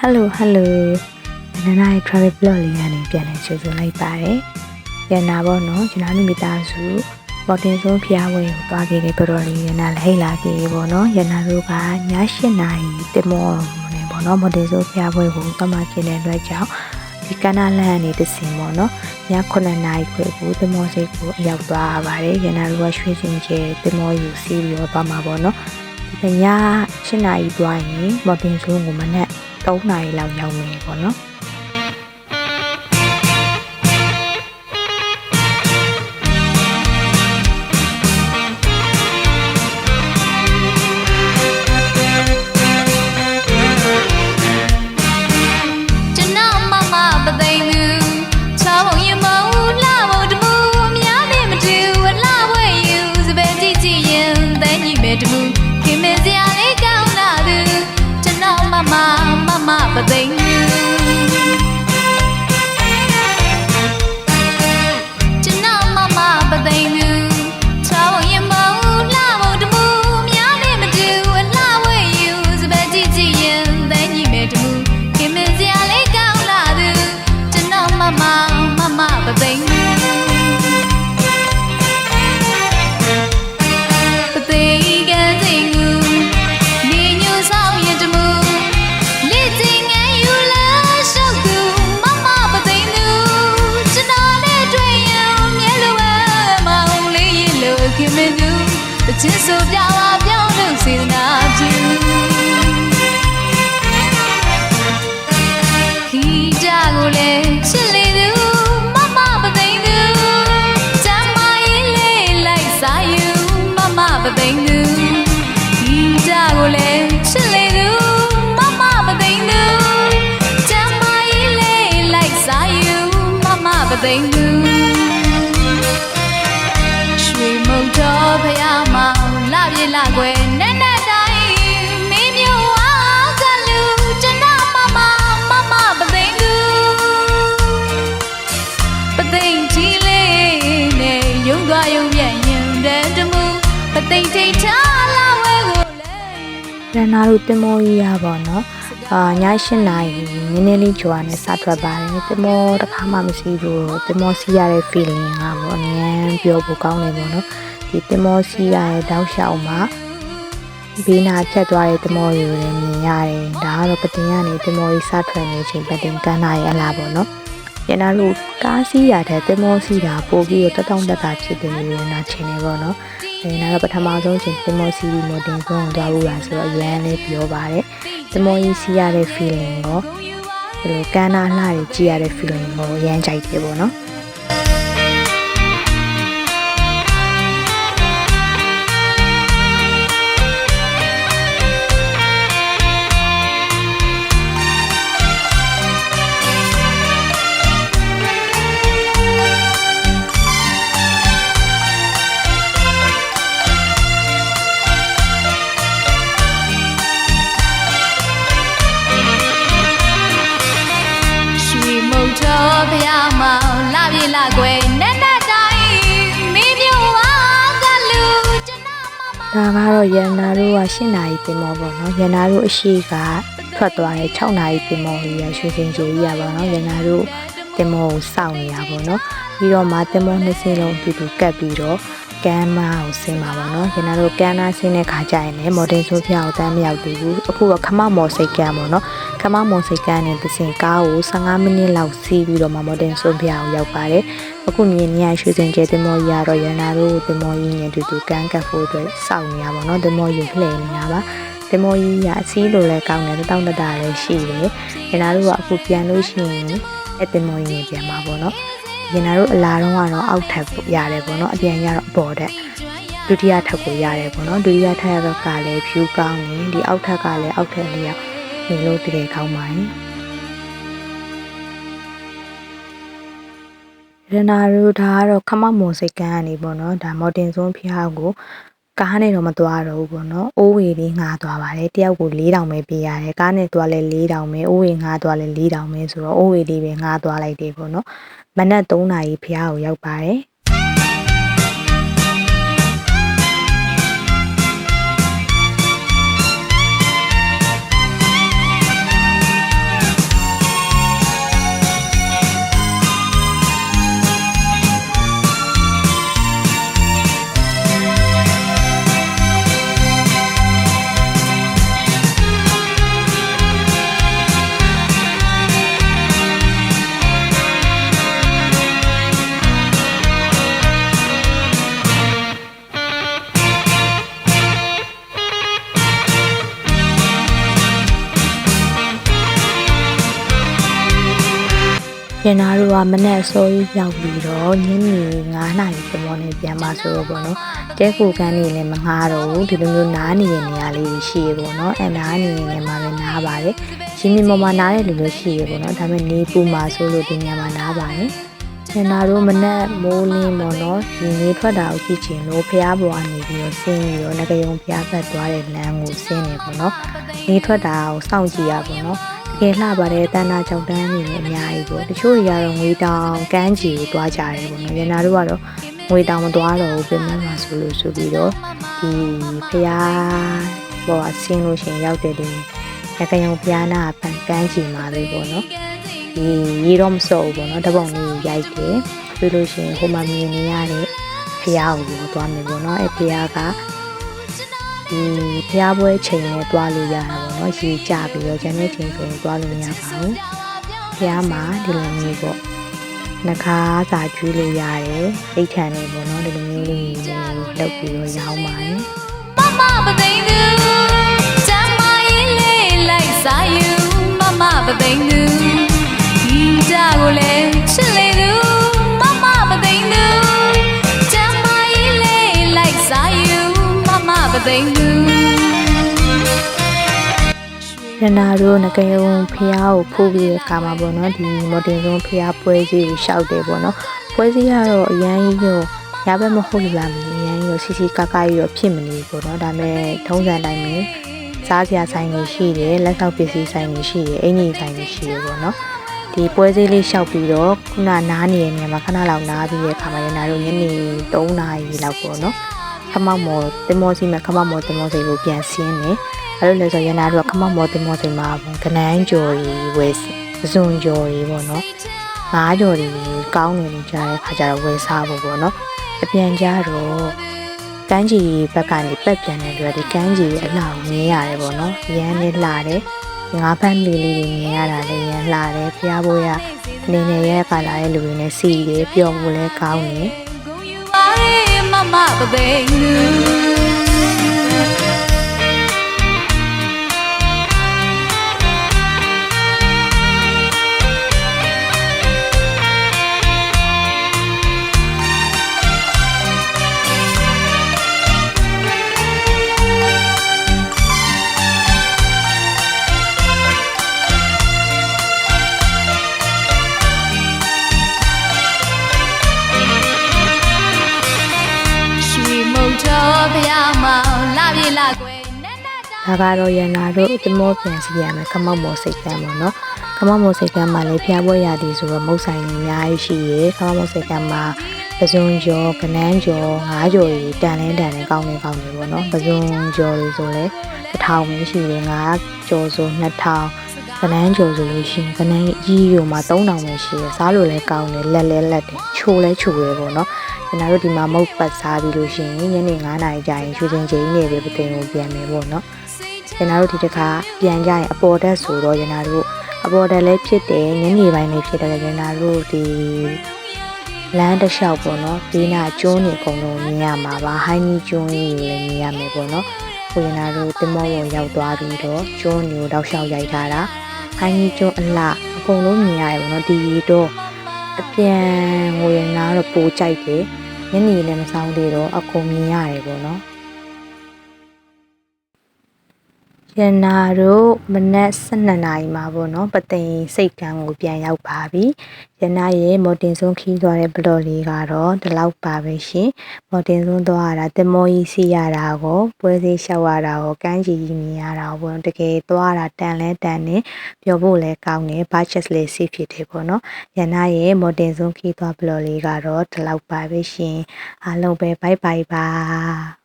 ဟယ်လိုဟယ်လိုနန္ဒာရဲ့ travel blog လေးကနေပြန်လည်ကြိုဆိုလိုက်ပါတယ်။ရန်နာပေါ့နော်ကျွန်တော်တို့မိသားစုပေါ်တင်ဆုံးဖျားဝဲကိုသွားခဲ့တဲ့ပတော်လေးရန်နာလည်းဟိတ်လာခဲ့ပေါ့နော်။ရန်နာတို့ကည၈နာရီတင်မောနေပေါ့နော်ပေါ်တင်ဆုံးဖျားဝဲကိုသွားမှกินတဲ့အတွက်ကြောင့်ဒီကနာလန်ကနေတစင်ပေါ့နော်။ည9နာရီခွဲကိုတင်မောစိတ်ကိုအရောက်သွားရပါတယ်။ရန်နာတို့ကရွှေစင်ကျဲတင်မောယူစီးပြီးတော့သွားမှာပေါ့နော်။ဒီည8နာရီသွားရင်မော်တင်ဆုံးကိုမနက် 3နာရီလောက်ရောက်မ ချစ်ဆိုပြပါပြောင်းလို့စေနာပြူခီးကြကိုလည်းချစ်လေသူမမပသိမ်သူကျမ်းမရေးလေးလိုက်စားယူမမပသိမ်သူခီးကြကိုလည်းချစ်လေသူမမပသိမ်သူကျမ်းမရေးလေးလိုက်စားယူမမပသိမ်သူ င်လာပြေလာွယ်နဲ့ န်နာတို့တင်မောကြီးရပါတော့အာည8နာရီနည်းနည်းလေးကြွားနဲ့စထွက်ပါတယ်တင်မောတစ်ခါမှမရှိဘူးတင်မောစီးရတဲ့ feeling ကပေါ့အញ្ញမ်းပြောဖို့ကောင်းတယ်ပေါ့နော်ဒီတင်မောစီးရတဲ့တောက်လျှောက်မှာဘေးနာဖြတ်သွားတဲ့တင်မောတွေကိုလည်းမြင်ရတယ်ဒါကတော့ပတင်ကနေတင်မောကြီးစထွက်နေချိန်ပတင်ကန်းနာရဲ့အလားပေါ့နော်ရန်နာတို့ကားစီးရတဲ့တင်မောစီးတာပို့ပြီးတော့တတောင့်တတဖြစ်တယ်လို့ရန်နာချင်နေပေါ့နော် အဲနာတော့ပထမဆုံးချိန်တင်မောစီရီမိုတင်ဆုံးကိုသွားဖို့လာဆိုတော့အရန်လေးပြောပါတယ်တင်မောကြီးစီးရတဲ့ feeling ကိုဒီလိုကန်းနာလှတွေကြည့်ရတဲ့ feeling ကိုအရန်ကြိုက်တယ်ပေါ့နော် ကတော့ရန်နာတို့က8နာရီတင်မောပေါ့နော်ရန်နာတို့အရှိကထွက်သွားတဲ့6နာရီတင်မောကြီးရရွှေစင်ကြီးရပါတော့ရန်နာတို့တင်မောကိုစောင့်နေရပါတော့ပြီးတော့မှတင်မောနှစ်စင်းလုံးအတူတူကပ်ပြီးတော့ ကမ်းမကိုဆင်းပါပါတော့ရန်နာတို့ကမ်းနာဆင်းတဲ့ခါကျရင်လည်းမော်တင်ဆိုးဖျားကိုတန်းမရောက်သေးဘူးအခုကခမမော်စိတ်ကမ်းပေါ့နော်ခမမော်စိတ်ကမ်းနဲ့တစ်စင်ကားကို15မိနစ်လောက်စီးပြီးတော့မှမော်တင်ဆိုးဖျားကိုရောက်ပါတယ်အခုမြင်နေရရွှေစင်ကျဲတင်မောကြီးရတော့ရန်နာတို့တင်မောကြီးနဲ့အတူတူကန်းကပ်ဖို့အတွက်စောင့်နေရပါတော့တင်မောကြီးလှည့်နေတာပါတင်မောကြီးကအစည်းလိုလဲကောင်းတယ်တောင်းတတာလည်းရှိတယ်ရန်နာတို့ကအခုပြန်လို့ရှိရင်အဲ့တင်မောကြီးနဲ့ပြန်มาပေါ့နော် ရန်နာတို့အလားတော့ကတော့အောက်ထပ်ပို့ရတယ်ပေါ့နော်အပြန်ရတော့အပေါ်တက်ဒုတိယထပ်ကိုရတယ်ပေါ့နော်ဒုတိယထပ်ရတော့ကလည်း view ကောင်းတယ်ဒီအောက်ထပ်ကလည်းအောက်ထပ်လေးကနေလို့တကယ်ကောင်းပါတယ်ရနာတို့ဒါကတော့ခမမွန်စိတ်ကန်းကနေပေါ့နော်ဒါမော်တင်ဆုံးဖျားကို ကားနဲ့တော့မသွားတော့ဘူးပေါ့နော်အိုးဝေလေးငားသွားပါတယ်တယောက်ကို4000ပဲပေးရတယ်ကားနဲ့သွားလဲ4000ပဲအိုးဝေငားသွားလဲ4000ပဲဆိုတော့အိုးဝေလေးပဲငားသွားလိုက်တယ်ပေါ့နော်မနက်3နာရီဖျားကိုရောက်ပါတယ် ကမနဲ့အစိုးရရောက်ပြီးတော့ညနေ9နာရီသမောနဲ့ပြန်มาဆိုတော့ပေါ့နော်တဲကိုကန်းနေလည်းမငားတော့ဘူးဒီလိုမျိုးနားနေတဲ့နေရာလေးရှိရပေါ့နော်အဲနားနေနေမှာလည်းနားပါတယ်ရှင်မြင်ပေါ်မှာနားတဲ့လူမျိုးရှိရပေါ့နော်ဒါပေမဲ့နေပူမှာဆိုလို့ဒီနေရာမှာနားပါတယ်ရန်နာတို့မနဲ့မိုးလင်းပေါ့နော်ဒီနေထွက်တာကိုကြည့်ချင်လို့ဖះပေါ်ကနေပြီးတော့ဆင်းပြီးတော့ငကယုံဖះဘက်သွားတဲ့လမ်းကိုဆင်းနေပေါ့နော်နေထွက်တာကိုစောင့်ကြည့်ရပေါ့နော်တ ကယ်လှပါတယ်တန်းနာကြောင်တန်းနေတယ်အများကြီးပေါ့တချို့တွေကတော့ငွေတောင်ကန်းကြီးကိုတွားကြတယ်ပေါ့နော်ရနာတို့ကတော့ငွေတောင်မတွားတော့ဘူးပြင်မှာဆိုလို့ဆိုပြီးတော့ဒီဖျားပေါ်အဆင်းလို့ရှရင်ရောက်တယ်ဒီရကယုံဖျားနာပန်ကန်းကြီးမှာပဲပေါ့နော်ဒီရေတော့မစော့ဘူးပေါ့နော်တပုံလေးရိုက်တယ်ပြီးလို့ရှရင်ဟိုမှာမြင်နေရတဲ့ဖျားကိုတွားမယ်ပေါ့နော်အဲဖျားက ဒီဖျားပွဲချိန်နဲ့တွားလို့ရတာပေါ့နော်ရေကြပြီးတော့ကျန်တဲ့ချိန်ဆိုရင်တွားလို့မရပါဘူးဖျားမှာဒီလိုမျိုးပေါ့နှခါစာကျွေးလို့ရတယ်အိတ်ထန်နေပေါ့နော်ဒီလိုမျိုးလေးလုပ်ပြီးတော့ရောင်းပါတယ်မမပသိန်းသူကျမ်းမာရေးလေးလိုက်စားယူမမပသိန်းသူဒီကြကိုလည်းချစ်လေ မမပသိန်းသူရနာတို့ငကယုံဖျားကိုဖိုးပြီးတဲ့အခါမှာပေါ့နော်ဒီမော်တင်ဆုံးဖျားပွဲစည်းကိုရှောက်တယ်ပေါ့နော်ပွဲစည်းကတော့အရန်ကြီးတော့ရဘက်မဟုတ်လားမသိဘူးအရန်ကြီးတော့စီစီကာကာကြီးတော့ဖြစ်မနေဘူးပေါ့နော်ဒါပေမဲ့ထုံးစံတိုင်းပဲစားစရာဆိုင်တွေရှိတယ်လက်ဆောက်ပစ္စည်းဆိုင်တွေရှိတယ်အင်ကြီးဆိုင်တွေရှိတယ်ပေါ့နော်ဒီပွဲစည်းလေးရှောက်ပြီးတော့ခုနနားနေတဲ့နေရာမှာခဏလောက်နားပြီးတဲ့အခါမှာရနာတို့ညနေ3နာရီလောက်ပေါ့နော် ခမောက်မော်တင်မောစီမဲ့ခမောက်မော်တင်မောစီကိုပြန်ဆင်းတယ်အဲ့လိုလဲဆိုရနာတို့ကခမောက်မော်တင်မော်တင်မှာကနန်းကြော်ရီဝယ်ဇွန်ကြော်ရီပေါ့နော်ငါးကြော်ရီကောင်းတယ်လို့ကြားတဲ့ခါကျတော့ဝယ်စားဖို့ပေါ့နော်အပြန်ကြတော့ကန်းကြီးဘက်ကနေပက်ပြန်တဲ့အတွက်ဒီကန်းကြီးအလှကိုမြင်ရတယ်ပေါ့နော်ရမ်းနဲ့လှတယ်ငါးဖန်းလေးလေးတွေမြင်ရတာလည်းရမ်းလှတယ်ဖျားဖို့ရအနေနဲ့ရဲခါလာတဲ့လူတွေနဲ့စီတယ်ပျော်ဖို့လည်းကောင်းတယ်ဂုံယူပါရဲ့ မမပသိန်း ဒါကတော့ရန်နာတို့သမောပြန်စီရမယ်ခမောက်မော်စိတ်ကမ်းပေါ့နော်ခမောက်မော်စိတ်ကမ်းမှာလည်းဖျားပွဲရသည်ဆိုတော့မုတ်ဆိုင်တွေအများကြီးရှိရယ်ခမောက်မော်စိတ်ကမ်းမှာပဇွန်ကျော်ကနန်းကျော်ငါးကျော်ကြီးတန်လင်းတန်လင်းကောင်းနေကောင်းနေပေါ့နော်ပဇွန်ကျော်တွေဆိုလည်းတစ်ထောင်ပဲရှိတယ်ငါးကျော်ဆိုနှစ်ထောင်ကနန်းကျော်ဆိုလို့ရှိရင်ကနန်းကြီးရုံမှာ3000ပဲရှိရယ်စားလို့လည်းကောင်းတယ်လက်လဲလက်တယ်ချိုးလဲချိုးရယ်ပေါ့နော်ကျွန်တော်တို့ဒီမှာမုတ်ပတ်စားပြီးလို့ရှိရင်ညနေ9နာရီကျရင်ရွှေစင်ချိန်နေပဲပသိမ်ကိုပြန်မယ်ပေါ့နော် ရနာတို့ဒီတစ်ခါပြန်ကြရင်အပေါ်တက်ဆိုတော့ရနာတို့အပေါ်တက်လည်းဖြစ်တယ်ညနေပိုင်းလည်းဖြစ်တယ်ရနာတို့ဒီလမ်းတစ်လျှောက်ပေါ့နော်ဒီနာကျွန်းနေအကုန်လုံးမြင်ရမှာပါဟိုင်းကြီးကျွန်းကြီးကိုလည်းမြင်ရမယ်ပေါ့နော်ကိုရနာတို့တင်မောပေါ်ရောက်သွားပြီးတော့ကျွန်းမျိုးတောက်လျှောက်ရိုက်ထားတာဟိုင်းကြီးကျွန်းအလှအကုန်လုံးမြင်ရတယ်ပေါ့နော်ဒီတော့အပြန်ငိုရနာတော့ပိုကြိုက်တယ်ညနေလည်းမဆောင်သေးတော့အကုန်မြင်ရတယ်ပေါ့နော် ရန်နာတို့မနက်12နာရီမှာပေါ့နော်ပသိမ်စိတ်ကန်းကိုပြန်ရောက်ပါပြီရန်နာရဲ့မော်တင်ဆုံးခီးသွားတဲ့ဘလော့လေးကတော့ဒီလောက်ပါပဲရှင်မော်တင်ဆုံးသွားရတာတင်မောကြီးစီရတာကိုပွဲစည်းလျှောက်ရတာကိုကန်းကြီးကြီးမြင်ရတာကိုပေါ့နော်တကယ်သွားတာတန်လဲတန်နေပျော်ဖို့လည်းကောင်းတယ်ဘာချက်လေးစီဖြစ်တယ်ပေါ့နော်ရန်နာရဲ့မော်တင်ဆုံးခီးသွားဘလော့လေးကတော့ဒီလောက်ပါပဲရှင်အားလုံးပဲဘိုင်ဘိုင်ပါ